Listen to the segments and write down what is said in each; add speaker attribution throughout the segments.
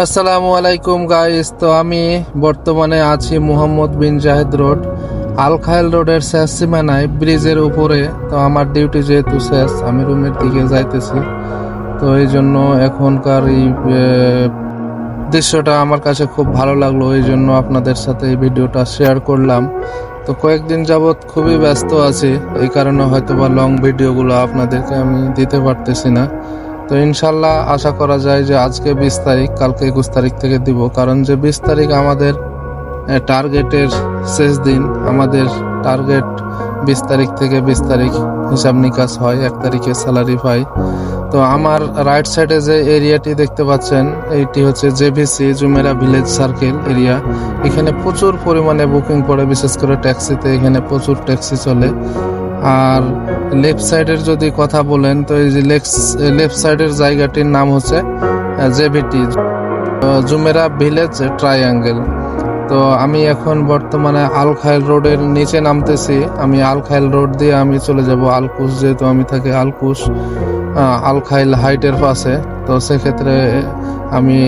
Speaker 1: আসসালামু আলাইকুম গাইস তো আমি বর্তমানে আছি Muhammad bin Zayed road al Khail রোডের শেষ সীমানায়, ব্রিজের উপরে। তো আমার ডিউটি যেহেতু শেষ, আমি রুমের দিকে যাইতেছি। তো এই জন্য এখনকার এই দৃশ্যটা আমার কাছে খুব ভালো লাগল, এই জন্য আপনাদের সাথে এই ভিডিওটা শেয়ার করলাম। তো কয়েকদিন যাবৎ খুবই ব্যস্ত আছি, এই কারণে হয়তো বা লং ভিডিওগুলো আপনাদেরকে আমি দিতে পারতেছি না। তো ইনশাল্লাহ আশা করা যায় যে আজকে বিশ তারিখ, কালকে একুশ তারিখ থেকে দিব। কারণ যে বিশ তারিখ আমাদের টার্গেটের শেষ দিন, আমাদের টার্গেট বিশ তারিখ থেকে বিশ তারিখ হিসাব নিকাশ হয়, এক তারিখে স্যালারি পাই। তো আমার রাইট সাইডে যে এরিয়াটি দেখতে পাচ্ছেন, এইটি হচ্ছে JVC Jumeirah village circle area এখানে প্রচুর পরিমাণে বুকিং পড়ে, বিশেষ করে ট্যাক্সিতে এখানে প্রচুর ট্যাক্সি চলে। আর লেফট সাইডের যদি কথা বলেন তো এই যে লেফট সাইডের জায়গাটির নাম হচ্ছে জেভিটি জুমেরা ভিলেজ ট্রায়াঙ্গেল তো আমি এখন বর্তমানে আল খায়েল রোডের নিচে নামতেছি। আমি আল খায়েল রোড দিয়ে আমি চলে যাব আলকুশ যেহেতু আমি থাকি আলকুশ আহ, আল খাইল হাইটের পাশে। তো সেক্ষেত্রে আমি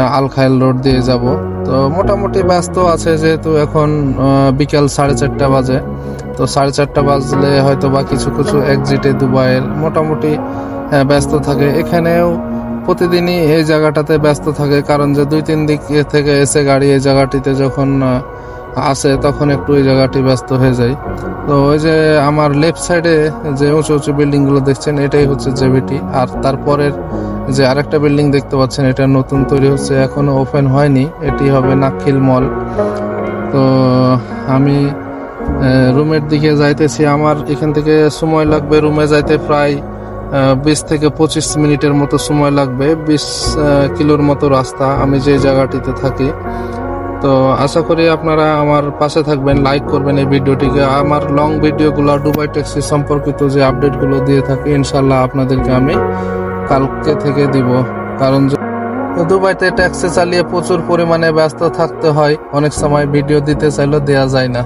Speaker 1: আহ, আল খাইল রোড দিয়ে যাব। তো মোটামুটি ব্যস্ত আছে যেহেতু এখন বিকাল সাড়ে চারটা বাজে। তো সাড়ে চারটা বাজলে হয়তো বা কিছু কিছু এক্সিটে দুবাইয়ের মোটামুটি ব্যস্ত থাকে। এখানেও প্রতিদিনই এই জায়গাটাতে ব্যস্ত থাকে, কারণ যে দুই তিন দিক থেকে এসে গাড়ি এই জায়গাটিতে যখন আসে তখন একটু এই জায়গাটি ব্যস্ত হয়ে যায়। তো ওই যে আমার লেফট সাইডে যে উঁচু উঁচু বিল্ডিংগুলো দেখছেন, এটাই হচ্ছে জেবিটি আর তারপরের যে আরেকটা বিল্ডিং দেখতে পাচ্ছেন, এটা নতুন তৈরি হচ্ছে এখনও ওপেন হয়নি, এটি হবে নাক্ষিল মল। তো, আমি রুমের দিকে যাইতেছি, আমার এখান থেকে সময় লাগবে রুমে যাইতে প্রায় বিশ থেকে পঁচিশ মিনিটের মতো সময় লাগবে, বিশ কিলোর মতো রাস্তা, আমি যে জায়গাটিতে থাকি। তো, আশা করি আপনারা আমার পাশে থাকবেন, লাইক করবেন এই ভিডিওটিকে। আমার লং ভিডিওগুলো দুবাই ট্যাক্সি সম্পর্কিত যে আপডেটগুলো দিয়ে থাকি ইনশাল্লাহ আপনাদেরকে আমি কালকে থেকে দিব। কারণ দুবাইতে ট্যাক্সি চালিয়ে প্রচুর পরিমাণে ব্যস্ত থাকতে হয়। অনেক সময় ভিডিও দিতে চাইলেও দেওয়া যায় না।